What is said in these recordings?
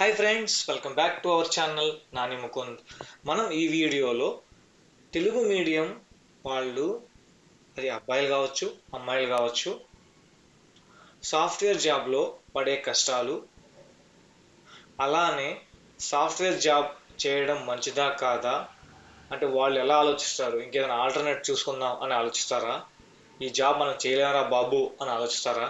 Hi friends welcome back to our channel Nani Mukund మనం ఈ వీడియోలో తెలుగు మీడియం వాళ్ళు అది అబ్బాయిలు కావచ్చు అమ్మాయిలు కావచ్చు సాఫ్ట్వేర్ జాబ్లో పడే కష్టాలు అలానే సాఫ్ట్వేర్ జాబ్ చేయడం మంచిదా కాదా అంటే వాళ్ళు ఎలా ఆలోచిస్తారు ఇంకేదైనా ఆల్టర్నేట్ చూసుకుందాం అని ఆలోచిస్తారా ఈ జాబ్ మనం చేయలేరా బాబు అని ఆలోచిస్తారా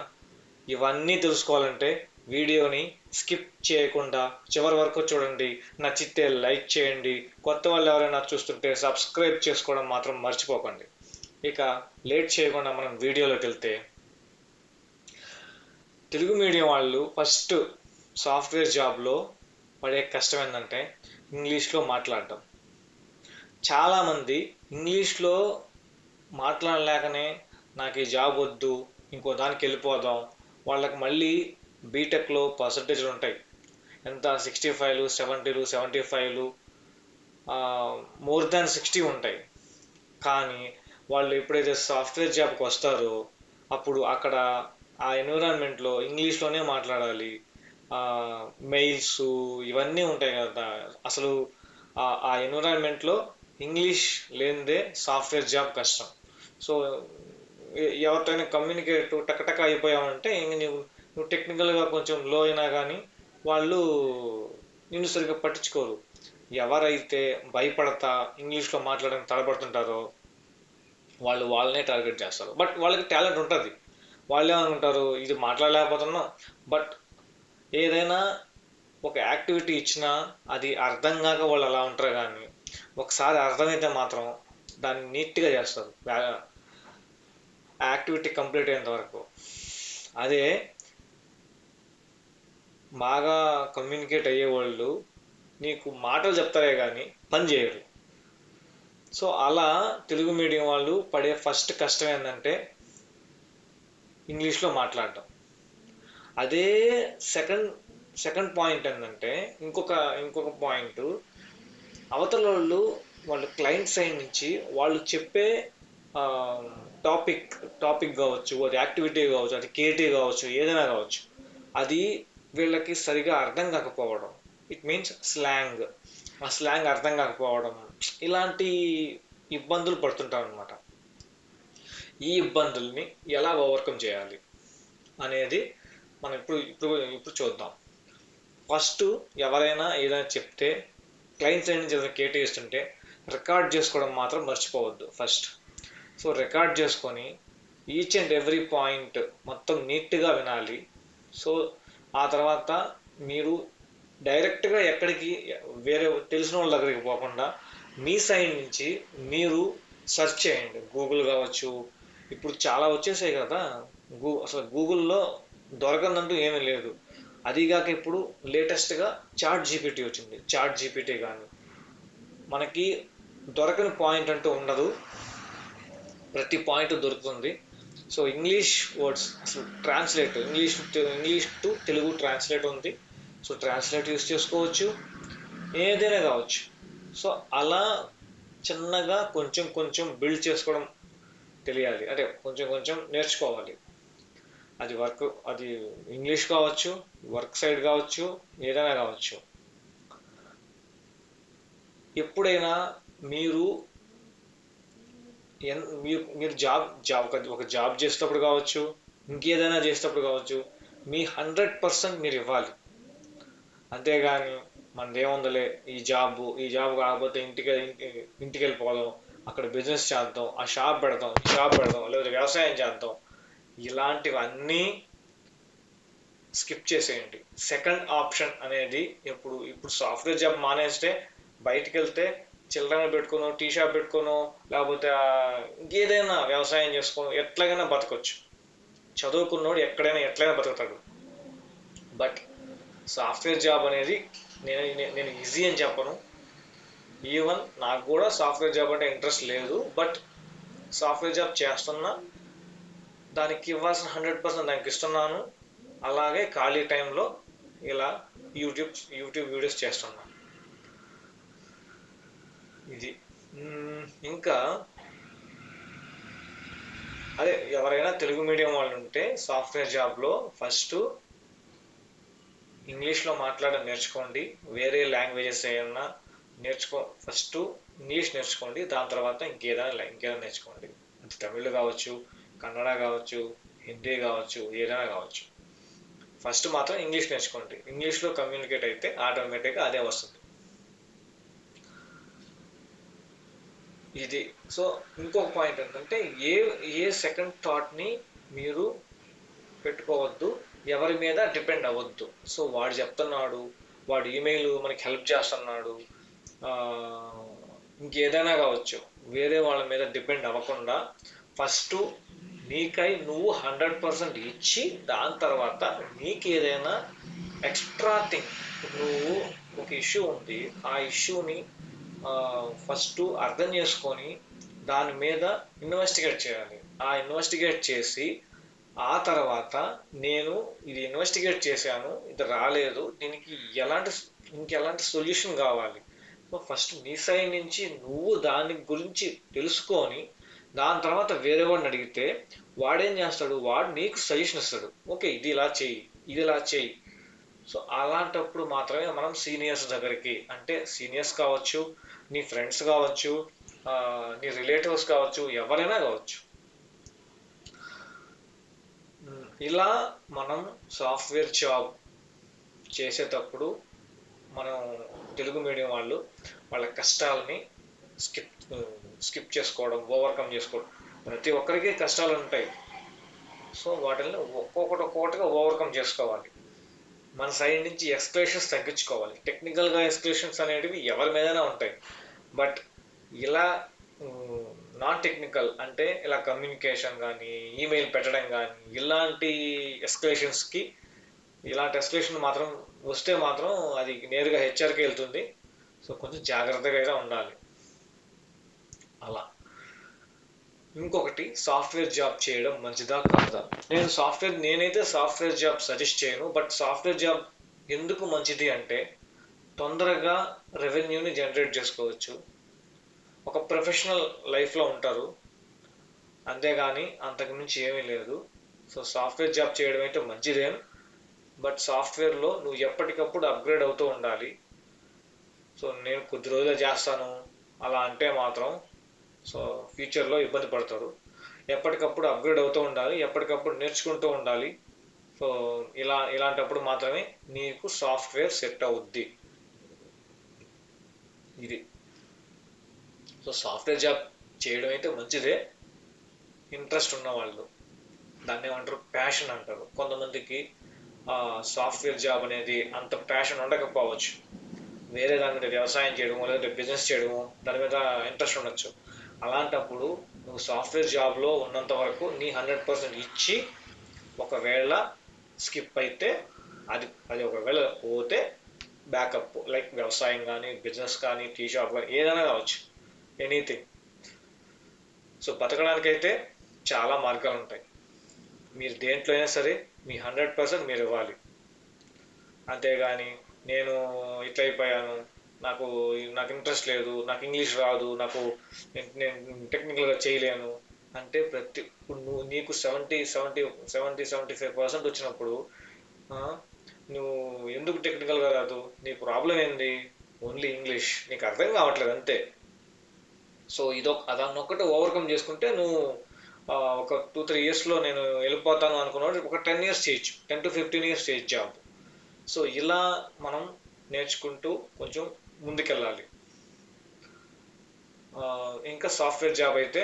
ఇవన్నీ తెలుసుకోవాలంటే వీడియోని స్కిప్ చేయకుండా చివరి వరకు చూడండి. నచ్చితే లైక్ చేయండి. కొత్త వాళ్ళు ఎవరైనా చూస్తుంటే సబ్స్క్రైబ్ చేసుకోవడం మాత్రం మర్చిపోకండి. ఇక లేట్ చేయకుండా మనం వీడియోలోకి వెళ్తే తెలుగు మీడియం వాళ్ళు ఫస్ట్ సాఫ్ట్వేర్ జాబ్లో పడే కష్టం ఏంటంటే ఇంగ్లీష్లో మాట్లాడటం చాలామంది ఇంగ్లీష్లో మాట్లాడలేకనే నాకు ఈ జాబ్ వద్దు ఇంకో దానికి వెళ్ళిపోదాం వాళ్ళకి మళ్ళీ బీటెక్లో పర్సంటేజ్లు ఉంటాయి. ఎంత? సిక్స్టీ ఫైవ్లు సెవెంటీలు సెవెంటీ ఫైవ్లు మోర్ దాన్ సిక్స్టీ ఉంటాయి. కానీ వాళ్ళు ఎప్పుడైతే సాఫ్ట్వేర్ జాబ్కి వస్తారో అప్పుడు అక్కడ ఆ ఎన్విరాన్మెంట్లో ఇంగ్లీష్లోనే మాట్లాడాలి. మెయిల్స్ ఇవన్నీ ఉంటాయి కదా. అసలు ఆ ఎన్విరాన్మెంట్లో ఇంగ్లీష్ లేనిదే సాఫ్ట్వేర్ జాబ్ కష్టం. సో ఎవరితోనే కమ్యూనికేట్ టకటక అయిపోయామంటే ఇంక నువ్వు నువ్వు టెక్నికల్గా కొంచెం లో అయినా కానీ వాళ్ళు నిన్ను సరిగ్గా పట్టించుకోరు. ఎవరైతే భయపడతా ఇంగ్లీష్లో మాట్లాడడానికి తడబడుతుంటారో వాళ్ళు వాళ్ళనే టార్గెట్ చేస్తారు. బట్ వాళ్ళకి టాలెంట్ ఉంటుంది. వాళ్ళు ఏమనుకుంటారు? ఇది మాట్లాడలేకపోతున్నాం. బట్ ఏదైనా ఒక యాక్టివిటీ ఇచ్చినా అది అర్థం కాక వాళ్ళు అలా ఉంటారు కానీ ఒకసారి అర్థమైతే మాత్రం దాన్ని నీట్గా చేస్తారు. యాక్టివిటీ కంప్లీట్ అయ్యేంత వరకు. అదే బాగా కమ్యూనికేట్ అయ్యే వాళ్ళు నీకు మాటలు చెప్తారే కానీ పని చేయరు. సో అలా తెలుగు మీడియం వాళ్ళు పడే ఫస్ట్ కష్టం ఏంటంటే ఇంగ్లీష్లో మాట్లాడటం. అదే సెకండ్ సెకండ్ పాయింట్ ఏంటంటే ఇంకొక ఇంకొక పాయింట్ అవతల వాళ్ళు వాళ్ళు క్లయింట్ సైడ్ నుంచి వాళ్ళు చెప్పే టాపిక్ టాపిక్ కావచ్చు అది యాక్టివిటీ కావచ్చు అది కేటీ కావచ్చు ఏదైనా కావచ్చు అది వీళ్ళకి సరిగా అర్థం కాకపోవడం. ఇట్ మీన్స్ స్లాంగ్ ఆ స్లాంగ్ అర్థం కాకపోవడం. ఇలాంటి ఇబ్బందులు పడుతుంటారు అనమాట ఈ ఇబ్బందుల్ని ఎలా ఓవర్కమ్ చేయాలి అనేది మనం ఇప్పుడు ఇప్పుడు ఇప్పుడు చూద్దాం. ఫస్ట్ ఎవరైనా ఏదైనా చెప్తే క్లయింట్ సైడ్ నుంచి ఏదైనా కేటాయిస్తుంటే రికార్డ్ చేసుకోవడం మాత్రం మర్చిపోవద్దు ఫస్ట్ సో రికార్డ్ చేసుకొని ఈచ్ అండ్ ఎవ్రీ పాయింట్ మొత్తం నీట్గా వినాలి. సో ఆ తర్వాత మీరు డైరెక్ట్గా ఎక్కడికి వేరే తెలిసిన వాళ్ళ దగ్గరికి పోకుండా మీ సైడ్ నుంచి మీరు సెర్చ్ చేయండి. గూగుల్ కావచ్చు ఇప్పుడు చాలా వచ్చేసాయి కదా. గూ అసలు గూగుల్లో దొరకందంటూ ఏమీ లేదు. అదిగాక ఇప్పుడు లేటెస్ట్గా చాట్ జీపీటీ వచ్చింది. చాట్ జీపీటీ కానీ. మనకి దొరకని పాయింట్ అంటూ ఉండదు. ప్రతి పాయింట్ దొరుకుతుంది. సో ఇంగ్లీష్ వర్డ్స్ అసలు translate English English to Telugu translate ఉంది. సో ట్రాన్స్లేట్ యూస్ చేసుకోవచ్చు. ఏదైనా కావచ్చు. సో అలా చిన్నగా కొంచెం కొంచెం బిల్డ్ చేసుకోవడం తెలియాలి. అంటే కొంచెం కొంచెం నేర్చుకోవాలి. అది వర్క్ అది ఇంగ్లీష్ కావచ్చు వర్క్ సైడ్ కావచ్చు ఏదైనా కావచ్చు. ఎప్పుడైనా మీరు మీరు జాబ్ జాబ్ ఒక జాబ్ చేసేటప్పుడు కావచ్చు ఇంకేదైనా చేసేటప్పుడు కావచ్చు మీ హండ్రెడ్ పర్సెంట్ మీరు ఇవ్వాలి. అంతేగాని మనదేముందలే ఈ జాబ్ ఈ జాబ్ కాకపోతే ఇంటికి ఇంటికి వెళ్ళిపోదాం అక్కడ బిజినెస్ చేద్దాం ఆ షాప్ పెడదాం ఈ షాప్ పెడదాం లేదా వ్యవసాయం చేద్దాం. ఇలాంటివన్నీ స్కిప్ చేసేయండి. సెకండ్ ఆప్షన్ అనేది ఇప్పుడు ఇప్పుడు సాఫ్ట్వేర్ జాబ్ మానేస్తే బయటికి వెళ్తే చిల్లరని పెట్టుకోను టీ షాప్ పెట్టుకోను లేకపోతే ఇంకేదైనా వ్యవసాయం చేసుకోను ఎట్లాగైనా బతకొచ్చు. చదువుకున్నోడు ఎక్కడైనా ఎట్లయినా బతుకుతాడు. బట్ సాఫ్ట్వేర్ జాబ్ అనేది నేను నేను ఈజీ అని చెప్పను. ఈవెన్ నాకు కూడా సాఫ్ట్వేర్ జాబ్ అంటే ఇంట్రెస్ట్ లేదు. బట్ సాఫ్ట్వేర్ జాబ్ చేస్తున్నా దానికి ఇవ్వాల్సిన హండ్రెడ్ పర్సెంట్ దానికి ఇస్తున్నాను. అలాగే ఖాళీ టైంలో ఇలా యూట్యూబ్ యూట్యూబ్ వీడియోస్ చేస్తున్నాను. ఇది ఇంకా అదే ఎవరైనా తెలుగు మీడియం వాళ్ళు ఉంటే సాఫ్ట్వేర్ జాబ్లో ఫస్ట్ ఇంగ్లీష్లో మాట్లాడడం నేర్చుకోండి. వేరే లాంగ్వేజెస్ ఏమన్నా నేర్చుకో ఫస్ట్ ఇంగ్లీష్ నేర్చుకోండి. దాని తర్వాత ఇంకేదైనా ఇంకేదైనా నేర్చుకోండి. అది తమిళ్ కావచ్చు కన్నడ కావచ్చు హిందీ కావచ్చు ఏదైనా కావచ్చు. ఫస్ట్ మాత్రం ఇంగ్లీష్ నేర్చుకోండి. ఇంగ్లీష్లో కమ్యూనికేట్ అయితే ఆటోమేటిక్గా అదే వస్తుంది. ఇది. సో ఇంకొక పాయింట్ ఏంటంటే ఏ ఏ సెకండ్ థాట్ని మీరు పెట్టుకోవద్దు ఎవరి మీద డిపెండ్ అవ్వద్దు. సో వాడు చెప్తున్నాడు వాడు ఈమెయిల్ మనకి హెల్ప్ చేస్తున్నాడు ఇంకేదైనా కావచ్చు వేరే వాళ్ళ మీద డిపెండ్ అవ్వకుండా ఫస్ట్ నీకై నువ్వు హండ్రెడ్ పర్సెంట్ ఇచ్చి దాని తర్వాత నీకు ఏదైనా ఎక్స్ట్రా థింగ్ నువ్వు ఒక ఇష్యూ ఉంది ఆ ఇష్యూని ఫస్ట్ అర్థం చేసుకొని దాని మీద ఇన్వెస్టిగేట్ చేయాలి. ఆ ఇన్వెస్టిగేట్ చేసి ఆ తర్వాత నేను ఇది ఇన్వెస్టిగేట్ చేశాను ఇది రాలేదు దీనికి ఎలాంటి ఇంకెలాంటి సొల్యూషన్ కావాలి? సో ఫస్ట్ నీ సైడ్ నుంచి నువ్వు దాని గురించి తెలుసుకొని దాని తర్వాత వేరే వాడిని అడిగితే వాడేం చేస్తాడు? వాడు నీకు సజెషన్ ఇస్తాడు. ఓకే ఇది ఇలా చెయ్యి ఇది ఇలా చేయి సో అలాంటప్పుడు మాత్రమే మనం సీనియర్స్ దగ్గరికి అంటే సీనియర్స్ కావచ్చు నీ ఫ్రెండ్స్ కావచ్చు నీ రిలేటివ్స్ కావచ్చు ఎవరైనా కావచ్చు. ఇలా మనం సాఫ్ట్వేర్ జాబ్ చేసేటప్పుడు మనం తెలుగు మీడియం వాళ్ళు వాళ్ళ కష్టాలని స్కిప్ స్కిప్ చేసుకోవడం ఓవర్కమ్ చేసుకోవడం. ప్రతి ఒక్కరికి కష్టాలు ఉంటాయి. సో వాటిని ఒక్కొక్కటి ఒక్కొక్కటిగా ఓవర్కమ్ చేసుకోవాలి. మన సైడ్ నుంచి ఎక్స్ప్రెషన్స్ తగ్గించుకోవాలి. టెక్నికల్గా ఎక్స్ప్రెషన్స్ అనేటివి ఎవరి మీదైనా ఉంటాయి. బట్ ఇలా నాన్ టెక్నికల్ అంటే ఇలా కమ్యూనికేషన్ కానీ ఈమెయిల్ పెట్టడం కానీ ఇలాంటి ఎస్కలేషన్స్కి ఇలాంటి ఎస్కలేషన్ మాత్రం వస్తే మాత్రం అది నేరుగా హెచ్ఆర్కి వెళ్తుంది. సో కొంచెం జాగ్రత్తగా అయితే ఉండాలి. అలా. ఇంకొకటి సాఫ్ట్వేర్ జాబ్ చేయడం మంచిదా కాదా? నేను సాఫ్ట్వేర్ నేనైతే సాఫ్ట్వేర్ జాబ్ సజెస్ట్ చేయను బట్ సాఫ్ట్వేర్ జాబ్ ఎందుకు మంచిది అంటే తొందరగా రెవెన్యూని జనరేట్ చేసుకోవచ్చు. ఒక ప్రొఫెషనల్ లైఫ్లో ఉంటారు అంతేగాని అంతకుమించి ఏమీ లేదు. సో సాఫ్ట్వేర్ జాబ్ చేయడం అయితే మంచిదేం బట్ సాఫ్ట్వేర్లో నువ్వు ఎప్పటికప్పుడు అప్గ్రేడ్ అవుతూ ఉండాలి. సో నేను కొద్ది రోజులు చేస్తాను అలా అంటే మాత్రం సో ఫ్యూచర్లో ఇబ్బంది పడతారు. ఎప్పటికప్పుడు అప్గ్రేడ్ అవుతూ ఉండాలి ఎప్పటికప్పుడు నేర్చుకుంటూ ఉండాలి. సో ఇలా ఇలాంటప్పుడు మాత్రమే నీకు సాఫ్ట్వేర్ సెట్ అవుద్ది. ఇది. సో సాఫ్ట్వేర్ జాబ్ చేయడం అయితే మంచిదే. ఇంట్రెస్ట్ ఉన్న వాళ్ళు. దాన్ని ఏమంటారు? ప్యాషన్ అంటారు. కొంతమందికి సాఫ్ట్వేర్ జాబ్ అనేది అంత ప్యాషన్ ఉండకపోవచ్చు. వేరే దాని మీద వ్యవసాయం చేయడము లేదంటే బిజినెస్ చేయడము దాని మీద ఇంట్రెస్ట్ ఉండొచ్చు. అలాంటప్పుడు నువ్వు సాఫ్ట్వేర్ జాబ్లో ఉన్నంత వరకు నీ హండ్రెడ్ పర్సెంట్ ఇచ్చి ఒకవేళ స్కిప్ అయితే అది అది ఒకవేళ పోతే బ్యాకప్ లైక్ వ్యవసాయం కానీ బిజినెస్ కానీ టీ షాప్ కానీ ఏదైనా కావచ్చు. ఎనీథింగ్ సో బతకడానికైతే చాలా మార్గాలు ఉంటాయి. మీరు దేంట్లో అయినా సరే మీ హండ్రెడ్ పర్సెంట్ మీరు ఇవ్వాలి. అంతేగాని నేను ఇట్లా అయిపోయాను నాకు నాకు ఇంట్రెస్ట్ లేదు నాకు ఇంగ్లీష్ రాదు నాకు నేను టెక్నికల్గా చేయలేను అంటే ప్రతి ఇప్పుడు నువ్వు నీకు seventy seventy seventy seventy five percent వచ్చినప్పుడు నువ్వు ఎందుకు టెక్నికల్గా రాదు? నీ ప్రాబ్లం ఏంది? ఓన్లీ ఇంగ్లీష్ నీకు అర్థం కావట్లేదు అంతే. సో ఇదొక అదన్నొక్కటి ఓవర్కమ్ చేసుకుంటే నువ్వు ఒక టూ త్రీ ఇయర్స్లో నేను వెళ్ళిపోతాను అనుకున్నాడు ఒక టెన్ ఇయర్స్ చేయొచ్చు. టెన్ టు ఫిఫ్టీన్ ఇయర్స్ చేయొచ్చు జాబ్ సో ఇలా మనం నేర్చుకుంటూ కొంచెం ముందుకెళ్ళాలి. ఇంకా సాఫ్ట్వేర్ జాబ్ అయితే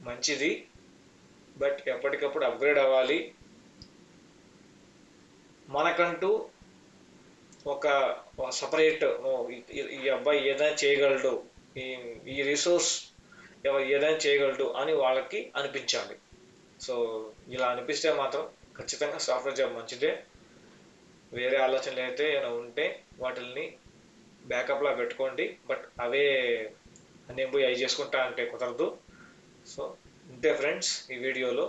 మంచిది. బట్ ఎప్పటికప్పుడు అప్గ్రేడ్ అవ్వాలి. మనకంటూ ఒక సపరేట్ ఈ అబ్బాయి ఏదైనా చేయగలడు. ఈ ఈ రిసోర్స్ ఏదైనా చేయగలడు అని వాళ్ళకి అనిపించాలి. సో ఇలా అనిపిస్తే మాత్రం ఖచ్చితంగా సాఫ్ట్వేర్ జాబ్ మంచిదే. వేరే ఆలోచనలు అయితే ఏమైనా ఉంటే వాటిని బ్యాకప్లా పెట్టుకోండి. బట్ అవే నేను పోయి అవి చేసుకుంటా అంటే కుదరదు. సో ఇంతే ఫ్రెండ్స్ ఈ వీడియోలో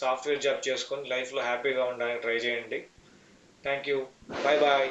సాఫ్ట్వేర్ జాబ్ చేసుకొని లైఫ్లో హ్యాపీగా ఉండడానికి ట్రై చేయండి. Thank you bye bye